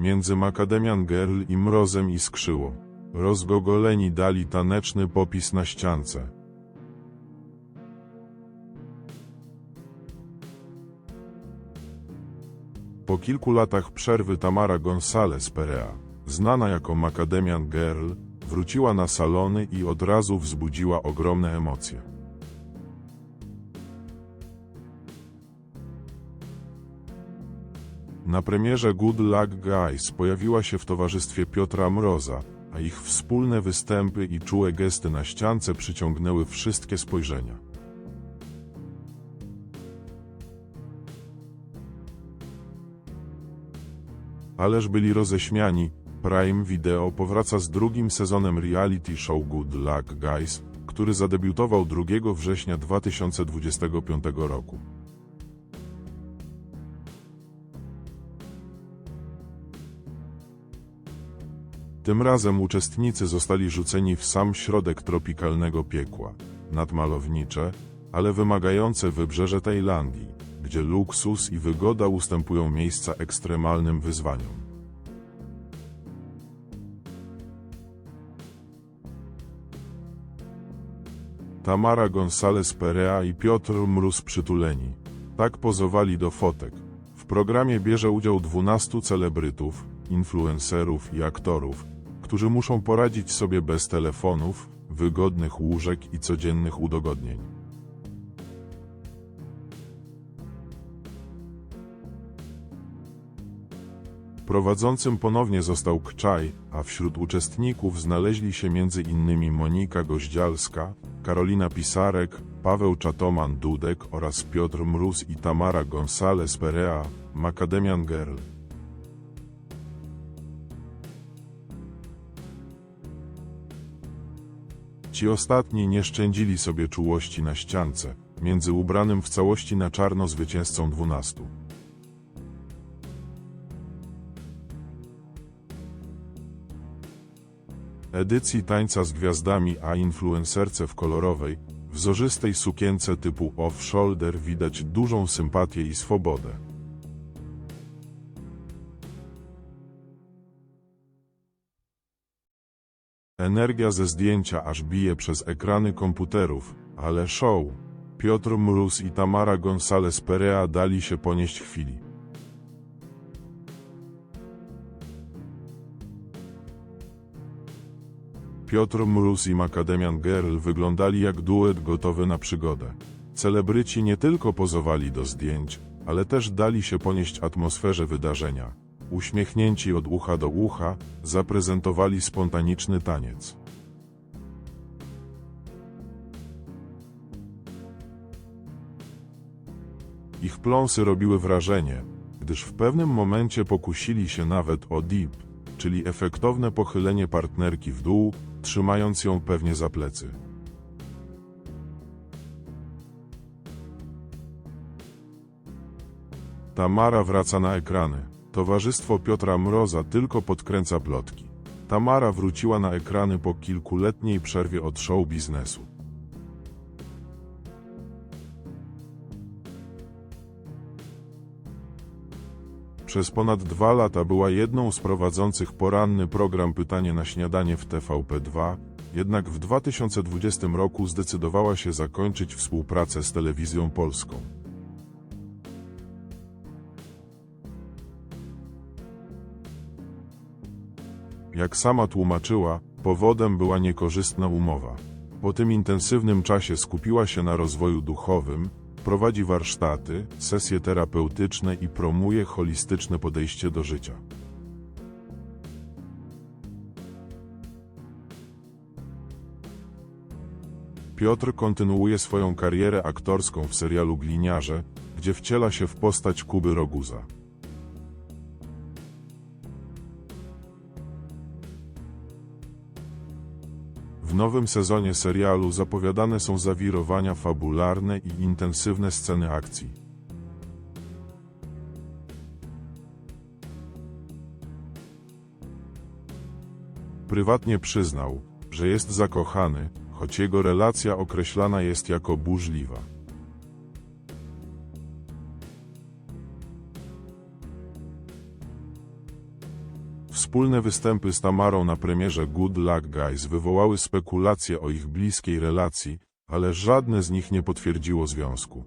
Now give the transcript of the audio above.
Między Macadamian Girl i mrozem iskrzyło. Rozgogoleni dali taneczny popis na ściance. Po kilku latach przerwy Tamara González Perea, znana jako Macadamian Girl, wróciła na salony i od razu wzbudziła ogromne emocje. Na premierze Good Luck Guys pojawiła się w towarzystwie Piotra Mroza, a ich wspólne występy i czułe gesty na ściance przyciągnęły wszystkie spojrzenia. Ależ byli roześmiani, Prime Video powraca z drugim sezonem reality show Good Luck Guys, który zadebiutował 2 września 2025 roku. Tym razem uczestnicy zostali rzuceni w sam środek tropikalnego piekła, nadmalownicze, ale wymagające wybrzeże Tajlandii, gdzie luksus i wygoda ustępują miejsca ekstremalnym wyzwaniom. Tamara González Perea i Piotr Mróz przytuleni. Tak pozowali do fotek. W programie bierze udział 12 celebrytów, influencerów i aktorów, którzy muszą poradzić sobie bez telefonów, wygodnych łóżek i codziennych udogodnień. Prowadzącym ponownie został Kczaj, a wśród uczestników znaleźli się m.in. Monika Goździalska, Karolina Pisarek, Paweł Czatoman-Dudek oraz Piotr Mróz i Tamara González Perea, Macadamian Girl. Ci ostatni nie szczędzili sobie czułości na ściance, między ubranym w całości na czarno zwycięzcą dwunastu. Edycji tańca z gwiazdami a influencerce w kolorowej, wzorzystej sukience typu off-shoulder widać dużą sympatię i swobodę. Energia ze zdjęcia aż bije przez ekrany komputerów, ale show. Piotr Mróz i Tamara González Perea dali się ponieść chwili. Piotr Mróz i Macadamian Girl wyglądali jak duet gotowy na przygodę. Celebryci nie tylko pozowali do zdjęć, ale też dali się ponieść atmosferze wydarzenia. Uśmiechnięci od ucha do ucha, zaprezentowali spontaniczny taniec. Ich pląsy robiły wrażenie, gdyż w pewnym momencie pokusili się nawet o dip, czyli efektowne pochylenie partnerki w dół, trzymając ją pewnie za plecy. Tamara wraca na ekrany. Towarzystwo Piotra Mroza tylko podkręca plotki. Tamara wróciła na ekrany po kilkuletniej przerwie od show biznesu. Przez ponad dwa lata była jedną z prowadzących poranny program Pytanie na śniadanie w TVP2, jednak w 2020 roku zdecydowała się zakończyć współpracę z telewizją polską. Jak sama tłumaczyła, powodem była niekorzystna umowa. Po tym intensywnym czasie skupiła się na rozwoju duchowym, prowadzi warsztaty, sesje terapeutyczne i promuje holistyczne podejście do życia. Piotr kontynuuje swoją karierę aktorską w serialu Gliniarze, gdzie wciela się w postać Kuby Roguza. W nowym sezonie serialu zapowiadane są zawirowania fabularne i intensywne sceny akcji. Prywatnie przyznał, że jest zakochany, choć jego relacja określana jest jako burzliwa. Wspólne występy z Tamarą na premierze Good Luck Guys wywołały spekulacje o ich bliskiej relacji, ale żadne z nich nie potwierdziło związku.